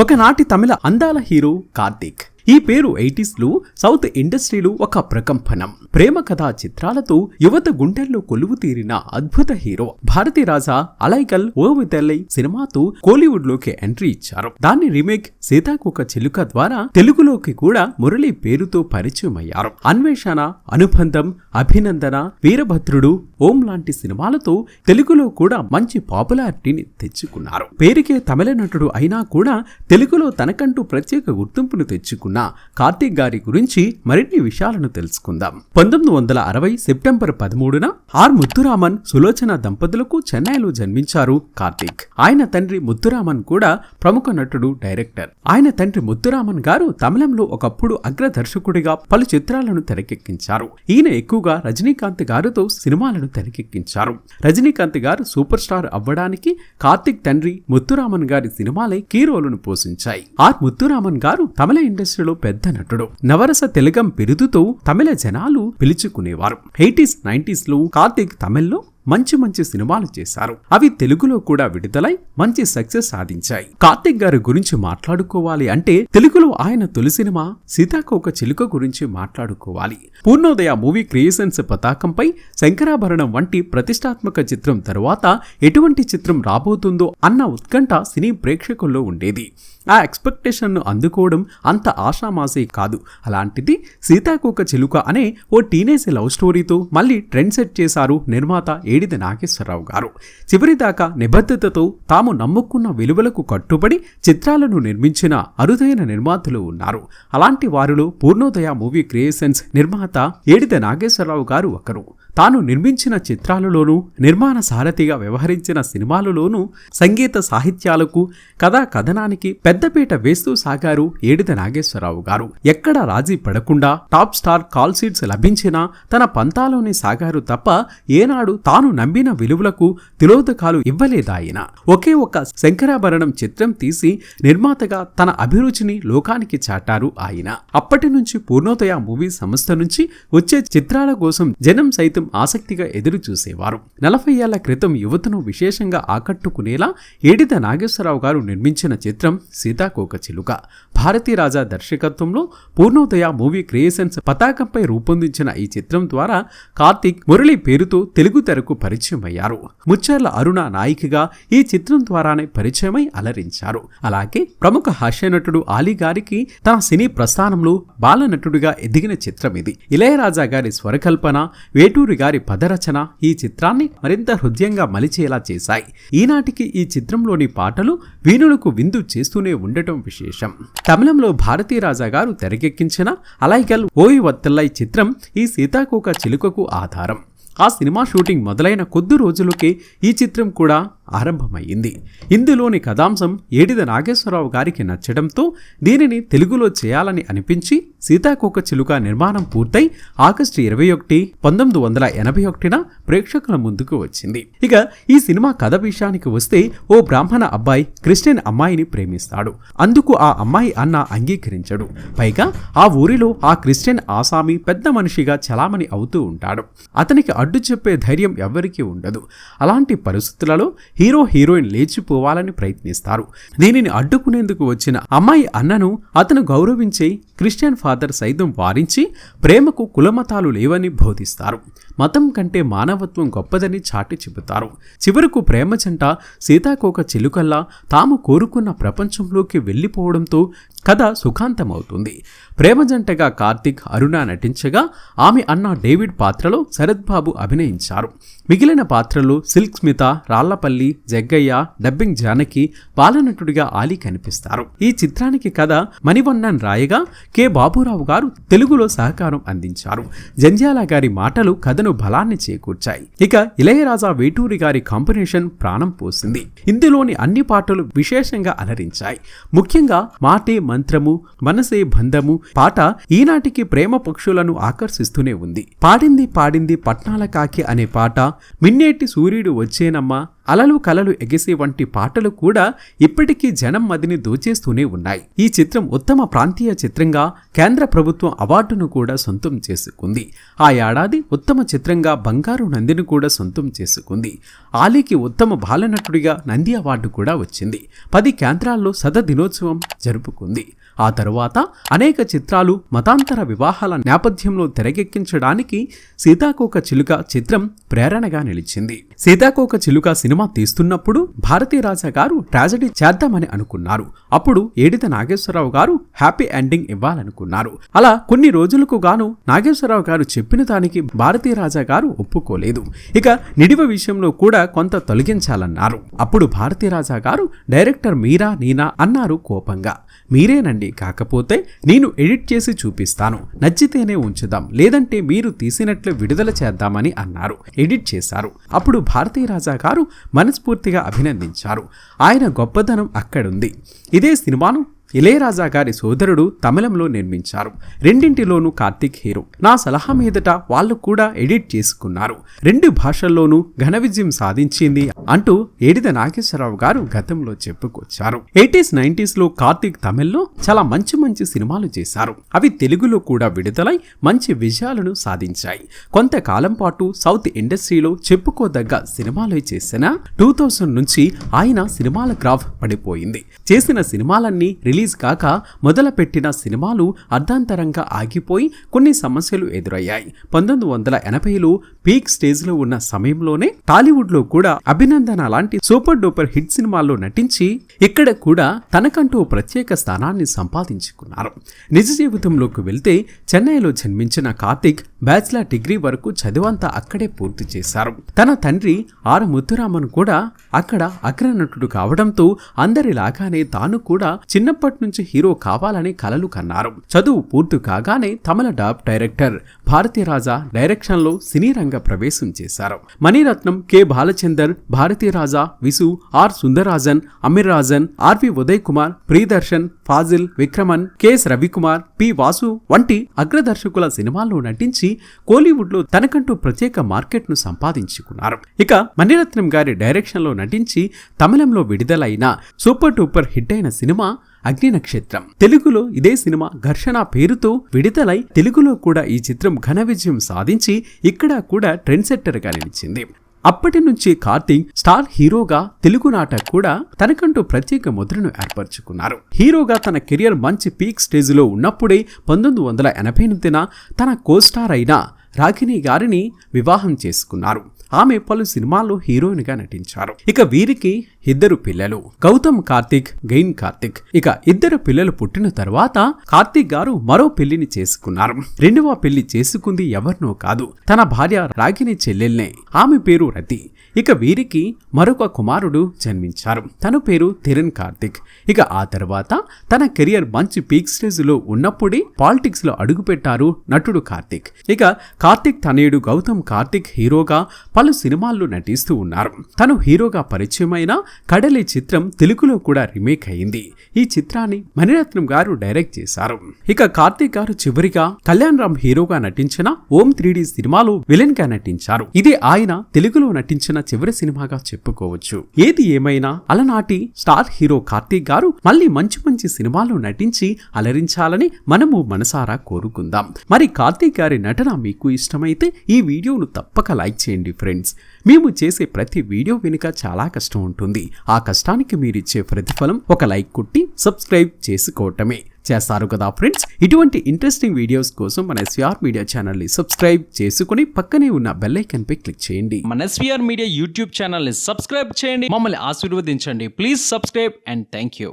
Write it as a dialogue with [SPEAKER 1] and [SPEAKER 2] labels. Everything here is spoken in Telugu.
[SPEAKER 1] ఒకనాటి తమిళ అందాల హీరో కార్తీక్ ఈ పేరు ఎయిటీస్లో సౌత్ ఇండస్ట్రీలో ఒక ప్రకంపనం. ప్రేమ కథా చిత్రాలతో యువత గుండెల్లో కొలువు తీరిన అద్భుత హీరో. భారతీ రాజా అలైకల్ ఓ విదల్లై సినిమాతో కోలీవుడ్లోకి ఎంట్రీ ఇచ్చారు. దాన్ని రీమేక్ సీతాకొక చిలుక ద్వారా తెలుగులోకి కూడా మురళి పేరుతో పరిచయం అయ్యారు అన్వేషణ అనుబంధం అభినందన వీరభద్రుడు ఓం లాంటి సినిమాలతో తెలుగులో కూడా మంచి పాపులారిటీని తెచ్చుకున్నారు. పేరుకే తమిళ నటుడు అయినా కూడా తెలుగులో తనకంటూ ప్రత్యేక గుర్తింపును తెచ్చుకున్నారు. తెచ్చుకున్న కార్తీక్ గారి గురించి మరిన్ని విషయాలను తెలుసుకుందాం. పంతొమ్మిది వందల అరవై సెప్టెంబర్ పదమూడున ఆర్ ముత్తురామన్ సులోచన దంపతులకు చెన్నైలో జన్మించారు కార్తీక్. ఆయన తండ్రి ముత్తురామన్ కూడా ప్రముఖ నటుడు డైరెక్టర్. ఆయన తండ్రి ముత్తురామన్ గారు తమిళంలో ఒకప్పుడు అగ్రదర్శకుడిగా పలు చిత్రాలను తెరకెక్కించారు. ఈయన ఎక్కువగా రజనీకాంత్ గారితో సినిమాలను తెరకెక్కించారు. రజనీకాంత్ గారు సూపర్ స్టార్ అవ్వడానికి కార్తీక్ తండ్రి ముత్తురామన్ గారి సినిమాలే కీ రోలును పోషించాయి. ఆర్ ముత్తురామన్ గారు తమిళ ఇండస్ట్రీ ఇండస్ట్రీలో పెద్ద నటుడు. నవరస తెలుగం బిరుదుతో తమిళ జనాలు పిలుచుకునేవారు. ఎయిటీస్ నైన్టీస్లో కార్తీక్ తమిళ్ళో మంచి మంచి సినిమాలు చేశారు. అవి తెలుగులో కూడా విడుదలై మంచి సక్సెస్ సాధించాయి. కార్తిక్ గారి గురించి మాట్లాడుకోవాలి అంటే తెలుగులో ఆయన తొలి సినిమా సీతాకోక చిలుక గురించి మాట్లాడుకోవాలి. పూర్ణోదయ మూవీ క్రియేషన్స్ పతాకంపై శంకరాభరణం వంటి ప్రతిష్టాత్మక చిత్రం తరువాత ఎటువంటి చిత్రం రాబోతుందో అన్న ఉత్కంఠ సినీ ప్రేక్షకుల్లో ఉండేది. ఆ ఎక్స్పెక్టేషన్ను అందుకోవడం అంత ఆషామాసీ కాదు. అలాంటిది సీతాకోక చిలుక అనే ఓ టీనేజ్ లవ్ స్టోరీతో మళ్ళీ ట్రెండ్ సెట్ చేశారు నిర్మాత ఏడిది నాగేశ్వరరావు గారు. చివరిదాకా నిబద్ధతతో తాము నమ్ముకున్న విలువలకు కట్టుబడి చిత్రాలను నిర్మించిన అరుదైన నిర్మాతలు ఉన్నారు. అలాంటి వారిలో పూర్ణోదయ మూవీ క్రియేషన్స్ నిర్మాత ఏడిద నాగేశ్వరరావు గారు ఒకరు. తాను నిర్మించిన చిత్రాలలోనూ నిర్మాణ సారథిగా వ్యవహరించిన సినిమాలలోనూ సంగీత సాహిత్యాలకు కథా కథనానికి పెద్దపీట వేస్తూ సాగారు ఏడిద నాగేశ్వరరావు గారు. ఎక్కడ రాజీ పడకుండా టాప్ స్టార్ కాల్ సీట్స్ లభించినా తన పంతాలోనే సాగారు తప్ప ఏనాడు తాను నమ్మిన విలువలకు తిలోదకాలు ఇవ్వలేదాయన ఒకే ఒక శంకరాభరణం చిత్రం తీసి నిర్మాతగా తన అభిరుచిని లోకానికి చాటారు ఆయన. అప్పటి నుంచి పూర్ణోదయ మూవీ సంస్థ నుంచి వచ్చే చిత్రాల కోసం జనం సైతం ఆసక్తిగా ఎదురు చూసేవారు నలభై ఏళ్ళ క్రితం యువతను విశేషంగా ఆకట్టుకునేలా ఏడిద నాగేశ్వరరావు గారు నిర్మించిన చిత్రం సీతాకోక చిలుక. భారతీ రాజా దర్శకత్వంలో పూర్ణోదయ మూవీ క్రియేషన్స్ పతాకంపై రూపొందించిన ఈ చిత్రం ద్వారా కార్తిక్ మురళి పేరుతో తెలుగు తెరకు పరిచయం అయ్యారు ముచ్చర్ల అరుణ నాయికగా ఈ చిత్రం ద్వారానే పరిచయమై అలరించారు. అలాగే ప్రముఖ హాస్యనటుడు ఆలీ గారికి తన సినీ ప్రస్థానంలో బాలనటుడిగా ఎదిగిన చిత్రం ఇది ఇళయరాజా గారి స్వరకల్పన వేటూరి గారి పదరచన ఈ చిత్రాన్ని మరింత హృదయంగా మలిచేలా చేశాయి. ఈనాటికి ఈ చిత్రంలోని పాటలు వీణులకు విందు చేస్తూనే ఉండటం విశేషం. తమిళంలో భారతీ రాజా గారు తెరకెక్కించిన అలైగల్ ఓయి వత్తల్లై చిత్రం ఈ సీతాకోక చిలుకకు ఆధారం. ఆ సినిమా షూటింగ్ మొదలైన కొద్ది రోజులకే ఈ చిత్రం కూడా ఆరంభమైంది ఇందులోని కథాంశం ఏడిద నాగేశ్వరరావు గారికి నచ్చడంతో దీనిని తెలుగులో చేయాలని అనిపించి సీతాకోక చిలుక నిర్మాణం పూర్తయి ఆగస్టు ఇరవై ఒకటి పంతొమ్మిది వందల ఎనభై ఒకటిన ప్రేక్షకుల ముందుకు వచ్చింది. ఇక ఈ సినిమా కథ విషయానికి వస్తే ఓ బ్రాహ్మణ అబ్బాయి క్రిస్టియన్ అమ్మాయిని ప్రేమిస్తాడు. అందుకు ఆ అమ్మాయి అన్న అంగీకరించడు. పైగా ఆ ఊరిలో ఆ క్రిస్టియన్ ఆసామి పెద్ద మనిషిగా చలామణి అవుతూ ఉంటాడు. అతనికి అడ్డు చెప్పే ధైర్యం ఎవ్వరికీ ఉండదు. అలాంటి పరిస్థితులలో హీరో హీరోయిన్ లేచిపోవాలని ప్రయత్నిస్తారు. దీనిని అడ్డుకునేందుకు వచ్చిన అమ్మాయి అన్నను అతను గౌరవించే క్రిస్టియన్ ఫాదర్ సైతం వారించి ప్రేమకు కులమతాలు లేవని బోధిస్తారు. మతం కంటే మానవత్వం గొప్పదని చాటి చెబుతారు. చివరకు ప్రేమ జంట సీతాకోక చిలుకల్లా తాము కోరుకున్న ప్రపంచంలోకి వెళ్ళిపోవడంతో కథ సుఖాంతమవుతుంది. ప్రేమ జంటగా కార్తిక్ అరుణ నటించగా ఆమె అన్న డేవిడ్ పాత్రలో శరత్ బాబు అభినయించారు. మిగిలిన పాత్రలు సిల్క్ స్మిత రాళ్ళపల్లి జగ్గయ్య డబ్బింగ్ జానకి బాలనటుడిగా ఆలీ కనిపిస్తారు. ఈ చిత్రానికి కథ మణివన్నన్ రాయగా కె. బాబురావు గారు తెలుగులో సహకారం అందించారు. జంధ్యాల గారి మాటలు కథను బలాన్ని చేకూర్చాయి. ఇక ఇళయరాజా వేటూరి గారి కాంబినేషన్ ప్రాణం పోసింది. ఇందులోని అన్ని పాటలు విశేషంగా అలరించాయి. ముఖ్యంగా మాటే మంత్రము మనసే బంధము పాట ఈనాటికి ప్రేమ పక్షులను ఆకర్షిస్తూనే ఉంది. పాడింది పాడింది పట్నాల కాకి అనే పాట మిన్నేటి సూర్యుడు వచ్చేనమ్మా అలలు కలలు ఎగిసే వంటి పాటలు కూడా ఇప్పటికీ జనం మదిని దోచేస్తూనే ఉన్నాయి. ఈ చిత్రం ఉత్తమ ప్రాంతీయ చిత్రంగా కేంద్ర ప్రభుత్వం అవార్డును కూడా సొంతం చేసుకుంది. ఆ ఏడాది ఉత్తమ చిత్రంగా బంగారు నందిని కూడా సొంతం చేసుకుంది. ఆలీకి ఉత్తమ బాలనటుడిగా నంది అవార్డు కూడా వచ్చింది. పది కేంద్రాల్లో సద దినోత్సవం జరుపుకుంది. ఆ తరువాత అనేక చిత్రాలు మతాంతర వివాహాల నేపథ్యంలో తెరకెక్కించడానికి సీతాకోక చిలుక చిత్రం ప్రేరణగా నిలిచింది. సీతాకోక చిలుక సినిమా తీస్తున్నప్పుడు భారతీ రాజా గారు ట్రాజడీ చేద్దామని అనుకున్నారు. అప్పుడు ఏడిత నాగేశ్వరరావు గారు హ్యాపీ ఎండింగ్ ఇవ్వాలనుకున్నారు. అలా కొన్ని రోజులకు గాను నాగేశ్వరరావు గారు చెప్పిన దానికి భారతీ రాజా గారు ఒప్పుకోలేదు. ఇక నిడివ విషయంలో కూడా కొంత తొలగించాలన్నారు. అప్పుడు భారతీ రాజా గారు డైరెక్టర్ మీరా నీనా అన్నారు కోపంగా. మీరేనండి కాకపోతే నేను ఎడిట్ చేసి చూపిస్తాను. నచ్చితేనే ఉంచుదాం. లేదంటే మీరు తీసినట్లు విడుదల చేద్దామని అన్నారు. ఎడిట్ చేశారు. అప్పుడు భారతీ రాజా గారు మనస్ఫూర్తిగా అభినందించారు. ఆయన గొప్పదనం అక్కడుంది. ఇదే సినిమాను ఇళయరాజా గారి సోదరుడు తమిళంలో నిర్మించారు. రెండింటిలోనూ కార్తిక్ హీరో. నా సలహా మీదట వాళ్ళు కూడా ఎడిట్ చేసుకున్నారు. రెండు భాషల్లోనూ ఘన విజయం సాధించింది అంటూ ఏడిద నాగేశ్వరరావు గారు గతంలో చెప్పుకొచ్చారు. ఎయిటీస్ నైన్టీస్లో కార్తిక్ తమిళ్ళో చాలా మంచి మంచి సినిమాలు చేశారు. అవి తెలుగులో కూడా విడుదలై మంచి విజయాలను సాధించాయి. కొంతకాలం పాటు సౌత్ ఇండస్ట్రీలో చెప్పుకోదగ్గ సినిమాలు చేసిన టూ థౌసండ్ నుంచి ఆయన సినిమాల గ్రాఫ్ పడిపోయింది. చేసిన సినిమాలన్నీ రిలీజ్ కాక మొదలుపెట్టిన సినిమాలు అర్ధాంతరంగా ఆగిపోయి కొన్ని సమస్యలు ఎదురయ్యాయి. పంతొమ్మిది వందల ఎనభైలో పీక్ స్టేజ్లో ఉన్న సమయంలోనే టాలీవుడ్లో కూడా అభినందన లాంటి సూపర్ డూపర్ హిట్ సినిమాల్లో నటించి ఇక్కడ కూడా తనకంటూ ఓ ప్రత్యేక స్థానాన్ని సంపాదించుకున్నారు. నిజ జీవితంలోకి వెళ్తే చెన్నైలో జన్మించిన కార్తిక్ బ్యాచిలర్ డిగ్రీ వరకు చదువంతా అక్కడే పూర్తి చేశారు. తన తండ్రి ఆర్ ముత్తురామన్ కూడా అక్కడ అగ్రనటుడు కావడంతో అందరిలాగానే తాను కూడా చిన్నప్పటి నుంచి హీరో కావాలని కలలు కన్నారు. చదువు పూర్తి కాగానే తమల డాబ్ డైరెక్టర్ భారతీ రాజా డైరెక్షన్లో సినీ రంగ ప్రవేశం చేశారు. Maniratnam K. Balachander Bharathi Raja Visu R. Sundarrajan Ameer Rajan R V Uday Kumar Priyadarshan Fazil Vikraman K S Ravikumar P. Vasu వంటి అగ్రదర్శకుల సినిమాల్లో నటించి కోలీవుడ్లో తనకంటూ ప్రత్యేక మార్కెట్ను సంపాదించుకున్నారు. ఇక మణిరత్నం గారి డైరెక్షన్లో నటించి తమిళంలో విడుదలైన సూపర్ టూపర్ హిట్ అయిన సినిమా అగ్ని నక్షత్రం. తెలుగులో ఇదే సినిమా ఘర్షణ పేరుతో విడుదలై తెలుగులో కూడా ఈ చిత్రం ఘన విజయం సాధించి ఇక్కడ కూడా ట్రెండ్ సెట్టర్గా నిలిచింది. అప్పటి నుంచి కార్తీక్ స్టార్ హీరోగా తెలుగునాట కూడా తనకంటూ ప్రత్యేక ముద్రను ఏర్పరచుకున్నారు. హీరోగా తన కెరియర్ మంచి పీక్ స్టేజ్లో ఉన్నప్పుడే పంతొమ్మిది వందల ఎనభై ఎనిమిదిన తన కోస్టార్ అయిన రాగిణి గారిని వివాహం చేసుకున్నారు. ఆమె పలు సినిమాల్లో హీరోయిన్గా నటించారు. ఇక వీరికి ఇద్దరు పిల్లలు. గౌతమ్ కార్తిక్ గైన్ కార్తిక్. ఇక ఇద్దరు పిల్లలు పుట్టిన తర్వాత కార్తిక్ గారు మరో పెళ్ళిని చేసుకున్నారు. రెండవ పెళ్ళి చేసుకుంది ఎవరినో కాదు. తన భార్య రాగిణి చెల్లెల్నే. ఆమె పేరు రతి. ఇక వీరికి మరొక కుమారుడు జన్మించారు. తన పేరు తిరణ్ కార్తిక్. ఇక ఆ తర్వాత తన కెరియర్ మంచి పీక్ స్టేజ్లో ఉన్నప్పుడే పాలిటిక్స్లో అడుగుపెట్టారు నటుడు కార్తిక్. ఇక కార్తిక్ తనయుడు గౌతమ్ కార్తిక్ హీరోగా పలు సినిమాల్లో నటిస్తూ ఉన్నారు. తను హీరోగా పరిచయమైన కడలి చిత్రం తెలుగులో కూడా రీమేక్ అయింది. ఈ చిత్రాన్ని మణిరత్నం గారు డైరెక్ట్ చేశారు. ఇక కార్తిక్ గారు చివరిగా కళ్యాణ్ రామ్ హీరోగా నటించిన ఓం త్రీ సినిమాలో విలన్గా నటించారు. ఇది ఆయన తెలుగులో నటించిన చివరి సినిమాగా చెప్పుకోవచ్చు. ఏది ఏమైనా అలనాటి స్టార్ హీరో కార్తీక్ గారు మళ్ళీ మంచి మంచి సినిమాలు నటించి అలరించాలని మనము మనసారా కోరుకుందాం. మరి కార్తీక్ గారి నటన మీకు ఇష్టమైతే ఈ వీడియోను తప్పక లైక్ చేయండి ఫ్రెండ్స్. మేము చేసే ప్రతి వీడియో వెనుక చాలా కష్టం ఉంటుంది. ఆ కష్టానికి మీరిచ్చే ప్రతిఫలం ఒక లైక్ కొట్టి సబ్స్క్రైబ్ చేసుకోవటమే. చేస్తారు కదా ఫ్రెండ్స్? ఇటువంటి ఇంట్రెస్టింగ్ వీడియోస్ కోసం మన ఎస్విఆర్ మీడియా ఛానల్ని సబ్స్క్రైబ్ చేసుకుని పక్కనే ఉన్న బెల్ పై క్లిక్ చేయండి.
[SPEAKER 2] మన ఎస్విఆర్ మీడియా యూట్యూబ్ ఛానల్ని సబ్స్క్రైబ్ చేయండి. మమ్మల్ని ఆశీర్వదించండి. Please subscribe and thank you